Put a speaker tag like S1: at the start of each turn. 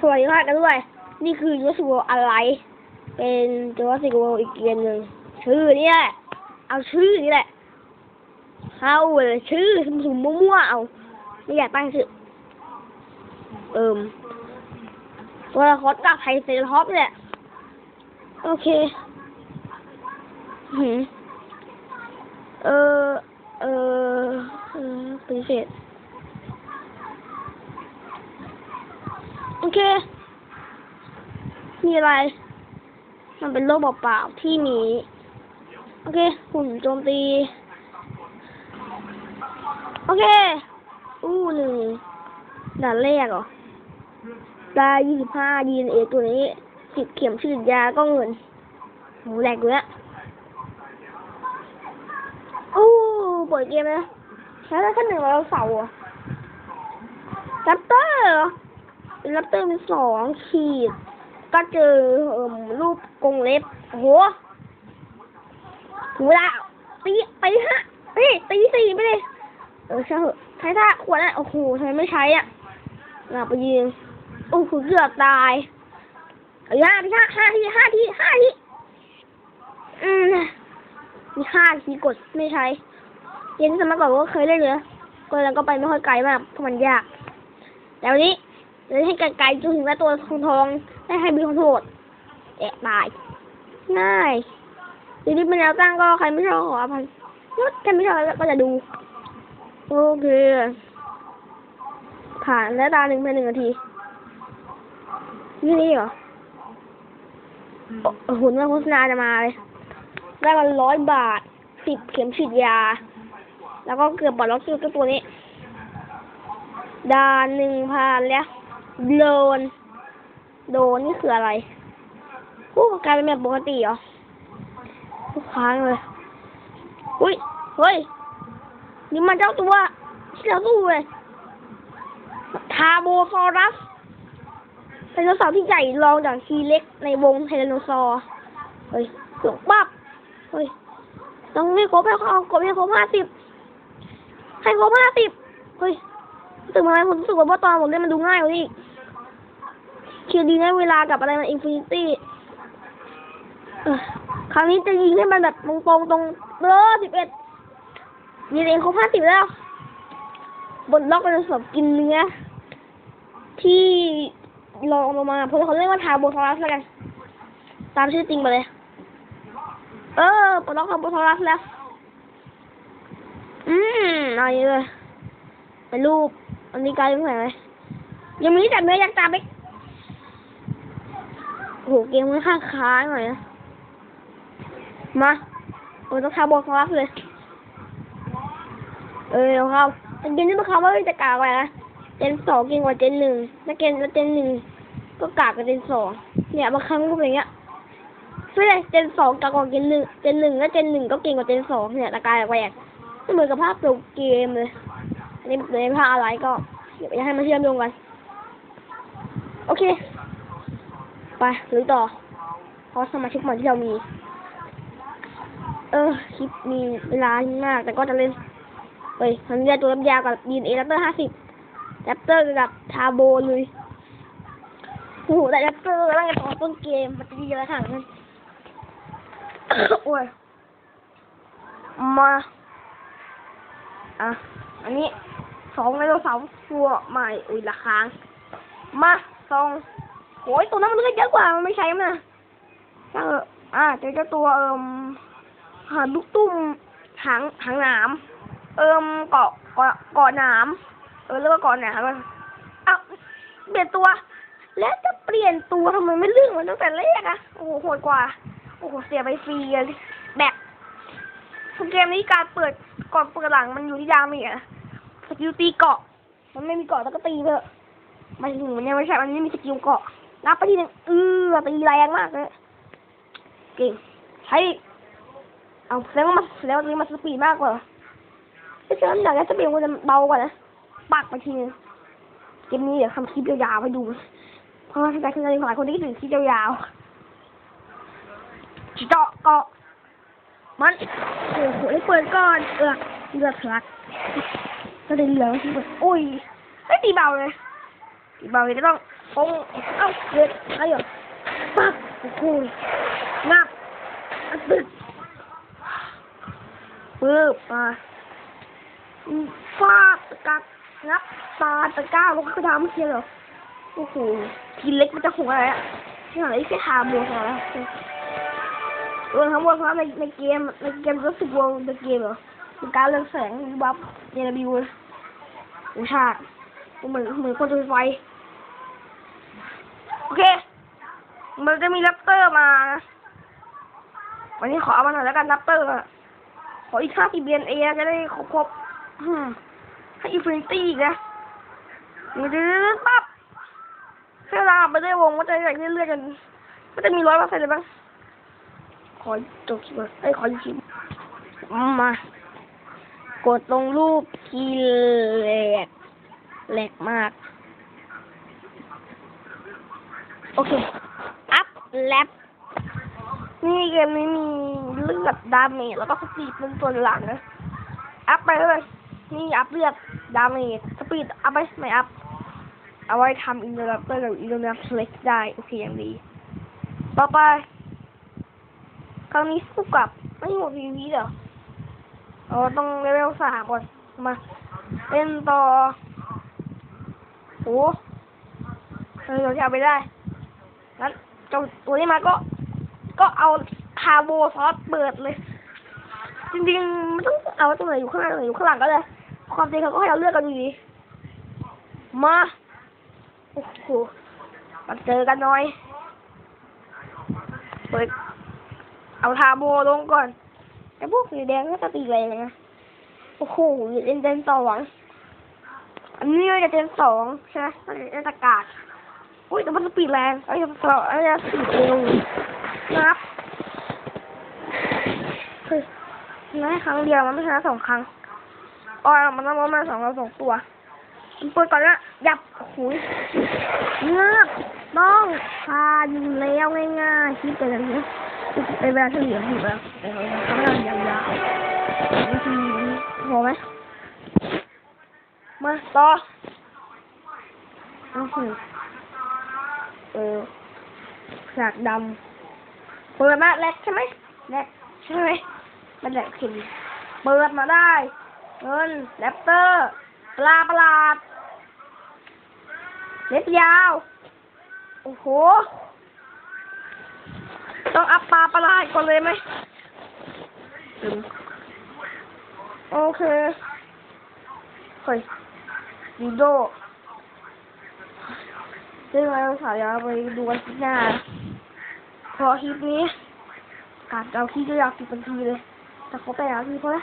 S1: สวัสดีค่ะกันด้วย นี่คือยูสโวอะไร เป็นจูราสสิกโวอีกเกมหนึ่งชื่อนี่แหละ เอาชื่อนี่แหละเข้าเลยชื่อสุ่มๆมั่วๆเอา ไม่อยากตั้งชื่อ เอิมตัวละครจากไทยเซนท็อปเนี่ย โอเคหืมเออ เออเออปฏิเสธ โอเค มีอะไร มันเป็นโลกเปล่าๆที่มีโอเคหุ่นโจมตี โอเค อู้หนึ่งด่านแรกเหรอได้ยี่สิบห้าดีเอตัวนี้สิบเข็มฉีดยาก็เงินโหแหลกเลยอะอู้เปิดเกมนะแล้วได้แค่หนึ่งเร้อยเสาร์อะแรปเตอร์ รอเรปเตอร์เป็นสองขีด ก็เจอรูปกรงเล็บโอ้โหถึงเวลาตีตีห้าเฮ้ยตีสี่ไปเลย เออใช่เหอะใช้ท่าขวดอะโอ้โหทำไมไม่ใช้อะหลับไปยิงโอ้โหเกือบตายเอาห้าทีห้าห้าทีห้าทีห้าทีอืมมีห้าทีกดไม่ใช้เย็นสมัยก่อนก็เคยเล่นเลยก็แล้วก็ไปไม่ค่อยไกลมากเพราะมันยากแต่วัน เลยให้ไกลๆจนถึงแล้วตัวทองทองๆได้ให้มีขอโทษแอะตายง่ายทีนี้เป็นแนวตั้งก็ใครไม่ชอบขออภัยใครไม่ชอบก็จะดู โอเค ผ่านแล้วตาหนึ่งภายในหนึ่งนาทีนี่นี่เหรอโอ้โหน่าโฆษณาจะมาเลย ได้มาร้อยบาทสิบเข็มฉีดยา แล้วก็เกือบปลดล็อกคิวตัวตัวนี้ด่านหนึ่งพันแล้ว โดน โดนนี่คืออะไรผู้กลายเป็นแบบปกติเหรอทุกครั้งเลยอุ้ย เฮ้ย นี่มันเจ้าตัวที่เราสู้เลยทาโบซอรัสไดโนเสาร์ที่ใหญ่รองจากทีเล็กในวงไทแรนโนซอร์เฮ้ยเกือบปั๊บเฮ้ย ต้องไม่ครบให้เขาครบให้ครบห้าสิบให้ครบห้าสิบเฮ้ยถึงมาผมรู้สึกว่าตอนผมเล่นมันดูง่ายกว่านี้ อีกคือดีนะเวลากับอะไรมันอินฟินิตี้คราวนี้จะยิงให้มันแบบตรงๆตรงเบอร์สิบเอ็ดมีเองครบห้าสิบแล้ว บนล็อกเป็นสำกินเนื้อ ที่ลองลงมาเพราะเขาเรียกว่าทาโบทอรัสแล้วกัน ตามชื่อจริงไปเลย เออปลดล็อกทาโบทอรัสแล้ว อืมอะไรเลยเป็นรูป อันนี้กลายเป็นแผลไหมยังมีแต่เนื้อยักษ์ตามไป หเกมค่อนข้างค้างหน่อยนะมาเปิดต้องทาโบทอรัสเลย เออครับเกมที่มันคำว่าจะกากไปนะเจนสองเก่งกว่าเจนหนึ่งแล้วเกมแล้วเจนหนึ่งก็กากกว่าเจนสองเนี่ยบางครั้งก็เป็นอย่างเงี้ยไม่ใช่เจนสองกากกว่าเจนหนึ่งเจนหนึ่งแล้วเจนหนึ่งก็เก่งกว่าเจนสองเนี่ยตะกายแหวกไม่เหมือนกับภาพตัวเกมเลยอันนี้ในภาพอะไรก็เดี๋ยวจะให้มาเชื่อมโยงกันโอเค ไปหรือต่อเพราะสมาชิกใหม่ที่เรามี เออคลิปมีเวลามาก แต่ก็จะเล่นเฮ้ยมันเรียกตัวลำยาวกับดีนเอแรปเตอร์ห้าสิบแรปเตอร์กับทาโบเลยโอ้โหแต่แรปเตอร์แล้วไงตอนต้นเกมมันจะดีเยอะขนาดนั้นโอ้ยมาอะ อันนี้สองไดโนเสาร์ตัวใหม่ อุ้ยละค้าง มาสอง โอ้ยตัวนั้นมันเลือกเยอะกว่ามันไม่ใช่มั้ยนะช่างเอออะเจอเจ้าตัวเอิมหาลูกตุ้มหางหางหนามเอิมเกาะเกาะเกาะหนามเออเรียกว่าเกาะหนามมันอ้าวเปลี่ยนตัว แล้วจะเปลี่ยนตัวทำไมไม่เลือกมันตั้งแต่แรกอะโอ้โหโหดกว่า โอ้โหเสียไปฟรีเลยแบกเกมนี้การเปิดก่อนเปิดหลังมันอยู่ที่ดาเมจอะสกิลตีเกาะ มันไม่มีเกาะแล้วก็ตีเถอะไมันถึงมันยังไม่ใช่มันไม่มีสกิลเกาะ รับไปทีหนึงเออตีแรงมากเลยเก่งใช้เอาแล้วก็มาแล้วนี้มาสปีดมากกว่าถ้าเจอหนังแล้วจะเบี่ยงมันจะเบากว่านะปักไปทีนึงเกมนี้เดี๋ยวทำคลิปยาวๆให้ดู เพราะว่าถ้าใครคือหลายคนที่คิดถึงคลิปยาวๆเจาะเกาะมันโอ้โหเปิดก่อนเออเลือดทะลักก็เลยเหลืองที่เปิดโอ้ยไม่ตีเบาเลยตีเบาเลยก็ต้อง ปงเอ้าเด็ดอะไรเหรอปั๊บโอ้โหงับอัดตึกปึ๊บมาอืมฟาดตะกักงับตาตะก้าวลงกระดาเมื่อกี้เหรอโอ้โหทีเล็กมันจะหัวอะไรอะที่ไหนแค่หาหมูเหรอรวมทั้งหมดเพราะในในเกมในเกมรู้สึกวงในเกมเหรอเป็นการเรื่องแสงวิบวับเนรบิวอุชาติเหมือนเหมือนคนจุดไฟ โอเค มันจะมีแรปเตอร์มา วันนี้ขอเอามาหน่อยแล้วกันแรปเตอร์ขออีกห้าปีเบียนเอจะได้ครบครบให้อินฟินิตี้อีกนะนี่ดื้อปั๊บเวลาไปได้วงก็จะอยากเรื่อยๆจนก็จะมีร้อยเปอร์เซ็นต์เลยบ้างขอจบคลิปก่อนเอ้ยขออีกคลิปมา กดลงรูปทีแหลกแหลกมาก โอเค แลปนี่เกมนี้มีเลือดดาเมจแล้วก็สปีดเป็นส่วนหลังนะอัพไปเลยนี่อัพเลือดดาเมจสปีดอัพไปไม่อัพเอาไว้ทำอินเตอร์เตอร์กับอินเตอร์นับเล็กได้โอเคอย่างดีต่อไปครั้งนี้สู้กับไม่หมดพีวีเหรออ๋อต้องเลเวลสามก่อนมาเป็นต่อโอ้เราจะเอาไปได้งั้น เจ้าตัวนี้มาก็ ก็เอาคาโบซอสเปิดเลย จริงๆมันต้องเอาตัวไหนอยู่ข้างหน้าตัวไหนอยู่ข้างหลังก็ได้ความจริงเขาก็ให้เราเลือกกันอยู่ดีมาโอ้โหมาเจอกันหน่อยเปิดเอาทาโบลงก่อนไอ้พวกสีแดงก็จะตีแรงนะโอ้โหเล่นเจนสองอันนี้จะเจนสองใช่ไหมมันตะกา ศอุ้ยแต่มันสปีดแรงไอ้ยสปีดไอ้ยสปีดเร็วนะครับเฮ้ยชนะครั้งเดียวมันไม่ชนะสองครั้งอ๋อมันต้องมาสองเราสองตัวเปิดก่อนนะยับหุยเงือกต้องพาอยู่แล้วง่ายๆคิดไปแบบนี้เป็นเวลาเฉลี่ยถูกแล้วแต่เราทำงานยาวๆพอไหมมาต่ออือหือเออฉากดำเปิดมาแรกใช่ไหมแรกใช่ไหมมันแรกขึ้นเปิดมาได้เงินแรปเตอร์ปลาประหลาดเล็บยาว โอ้โห ต้องอัพปลาประหลาดก่อนเลยไหมอืมโอเคเฮ้ยดีโด ซึ่งเราสาวจะไปดูวันที่หน้าเพอคลิปนี้การเอาคลิปก็ยาวสิบนาทีเลยแต่เขาไปเอาทีพอละ